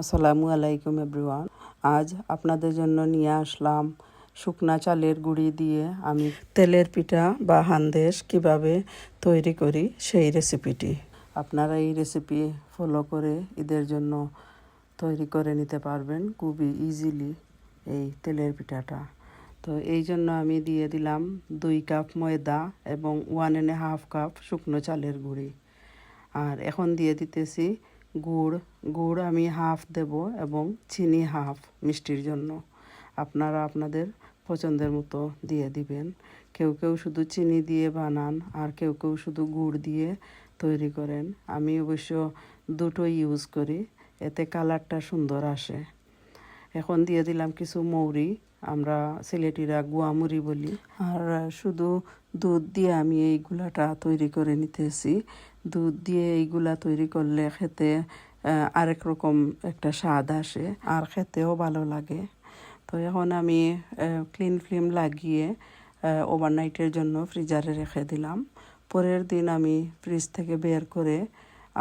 আসসালামু আলাইকুম এভরিওয়ান। আজ আপনাদের জন্য নিয়ে আসলাম শুকনা চালের গুঁড়ি দিয়ে আমি তেলের পিঠা বা হান্দেশ কীভাবে তৈরি করি সেই রেসিপিটি আপনারা এই রেসিপি ফলো করে ঈদের জন্য তৈরি করে নিতে পারবেন খুবই ইজিলি এই তেলের পিঠাটা। তো এই জন্য আমি দিয়ে দিলাম দুই কাপ ময়দা এবং ওয়ান অ্যান্ড হাফ কাপ শুকনো চালের গুঁড়ি। আর এখন দিয়ে দিতেছি গুড় গুড় আমি হাফ দেব এবং চিনি হাফ মিষ্টির জন্য। আপনারা আপনাদের পছন্দের মতো দিয়ে দিবেন। কেউ কেউ শুধু চিনি দিয়ে বানান আর কেউ কেউ শুধু গুড় দিয়ে তৈরি করেন। আমি অবশ্য দুটো ইউজ করি, এতে কালারটা সুন্দর আসে। এখন দিয়ে দিলাম কিছু মৌরি, আমরা সিলেটিরা গুয়ামুড়ি বলি। আর শুধু দুধ দিয়ে আমি এই গুলাটা তৈরি করে নিতেছি। দুধ দিয়ে এইগুলা তৈরি করলে খেতে আরেক রকম একটা স্বাদ আসে আর খেতেও ভালো লাগে। তো এখন আমি ক্লিন ফ্লিম লাগিয়ে ওভারনাইটের জন্য ফ্রিজারে রেখে দিলাম। পরের দিন আমি ফ্রিজ থেকে বের করে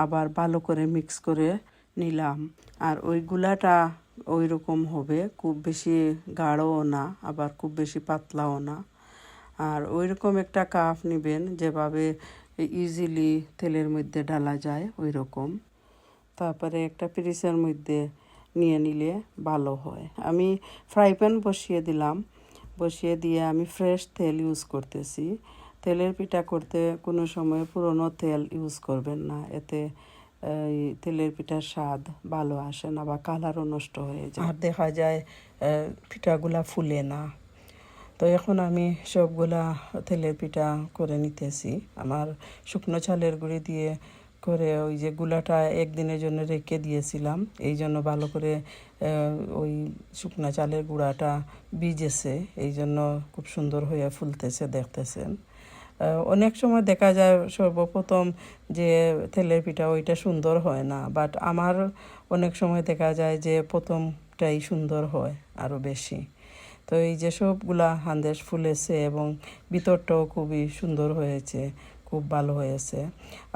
আবার ভালো করে মিক্স করে নিলাম। আর ওই গুলাটা ওই রকম হবে, খুব বেশি গাঢ়ও না, আবার খুব বেশি পাতলাও না। আর ওই রকম একটা কাপ নেবেন, যেভাবে ইজিলি তেলের মধ্যে ডালা যায় ওই রকম তারপরে একটা পিরিসের মধ্যে নিয়ে নিলে ভালো হয়। আমি ফ্রাই প্যান বসিয়ে দিলাম। বসিয়ে দিয়ে আমি ফ্রেশ তেল ইউজ করতেছি। তেলের পিঠা করতে কোনো সময় পুরনো তেল ইউজ করবেন না। এতে এই তেলের পিঠার স্বাদ ভালো আসে না বা কালারও নষ্ট হয়ে যায়। আর দেখা যায় পিঠাগুলা ফুলে না। তো এখন আমি সবগুলা তেলের পিঠা করে নিতেছি। আমার শুকনো চালের গুঁড়ি দিয়ে করে ওই যে গুলাটা একদিনের জন্য রেখে দিয়েছিলাম। এই জন্য ভালো করে ওই শুকনা চালের গুঁড়াটা ভিজেছে। এই জন্য খুব সুন্দর হয়ে ফুলতেছে, দেখতেছেন। অনেক সময় দেখা যায় সর্বপ্রথম যে তেলের পিঠা ওইটা সুন্দর হয় না বাট আমার অনেক সময় দেখা যায় যে প্রথমটাই সুন্দর হয় আরও বেশি। তো এই যে সবগুলা হান্দেশ ফুলেছে এবং ভিতরটাও খুবই সুন্দর হয়েছে, খুব ভালো হয়েছে।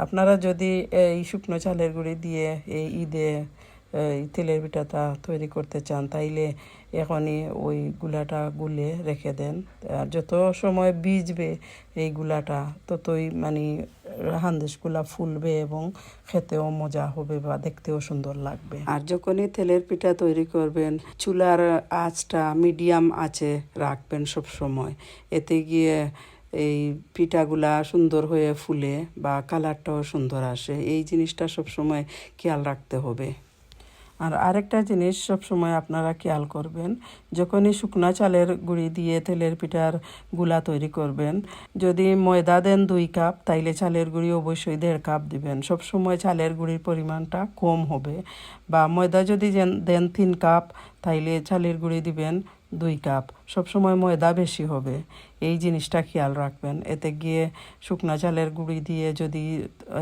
আপনারা যদি এই শুকনো চালের গুঁড়ি দিয়ে এই ঈদে তেলের পিঠাটা তৈরি করতে চান, তাইলে এখনই ওই গুলাটা গুলে রেখে দেন। আর যত সময় ভিজবে এই গুলাটা, ততই মানে হান্দেশগুলা ফুলবে এবং খেতেও মজা হবে বা দেখতেও সুন্দর লাগবে। আর যখনই তেলের পিঠা তৈরি করবেন, চুলার আঁচটা মিডিয়াম আছে রাখবেন সব সময়। এতে গিয়ে এই পিঠাগুলা সুন্দর হয়ে ফুলে বা কালারটাও সুন্দর আসে। এই জিনিসটা সব সময় খেয়াল রাখতে হবে। আর আরেকটা জিনিস সব সময় আপনারা খেয়াল করবেন, যখনই শুকনো চালের গুঁড়ি দিয়ে তেলের পিঠারগুলা তৈরি করবেন, যদি ময়দা দেন দুই কাপ, তাইলে চালের গুঁড়ি অবশ্যই দেড় কাপ দিবেন। সব সময় চালের গুঁড়ির পরিমাণটা কম হবে। বা ময়দা যদি দেন তিন কাপ, তাইলে চালের গুঁড়ি দিবেন দুই কাপ। সবসময় ময়দা বেশি হবে। এই জিনিসটা খেয়াল রাখবেন। এতে গিয়ে শুকনা চালের গুঁড়ি দিয়ে যদি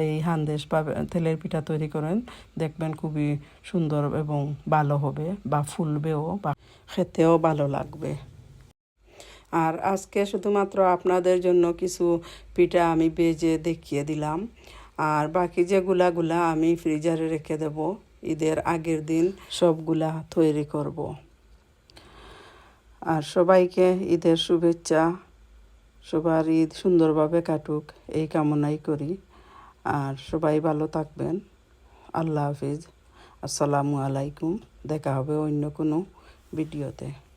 এই হান্দেশ বা তেলের পিঠা তৈরি করেন, দেখবেন খুবই সুন্দর এবং ভালো হবে বা ফুলবেও বা খেতেও ভালো লাগবে। আর আজকে শুধুমাত্র আপনাদের জন্য কিছু পিঠা আমি বেজে দেখিয়ে দিলাম। আর বাকি যেগুলা গুলা আমি ফ্রিজারে রেখে দেব, ঈদের আগের দিন সবগুলা তৈরি করব। আর সবাইকে ঈদের শুভেচ্ছা। সবার ঈদ সুন্দরভাবে কাটুক, এই কামনাই করি। আর সবাই ভালো থাকবেন। আল্লাহ হাফিজ। আসসালামু আলাইকুম। দেখা হবে অন্য কোনো ভিডিওতে।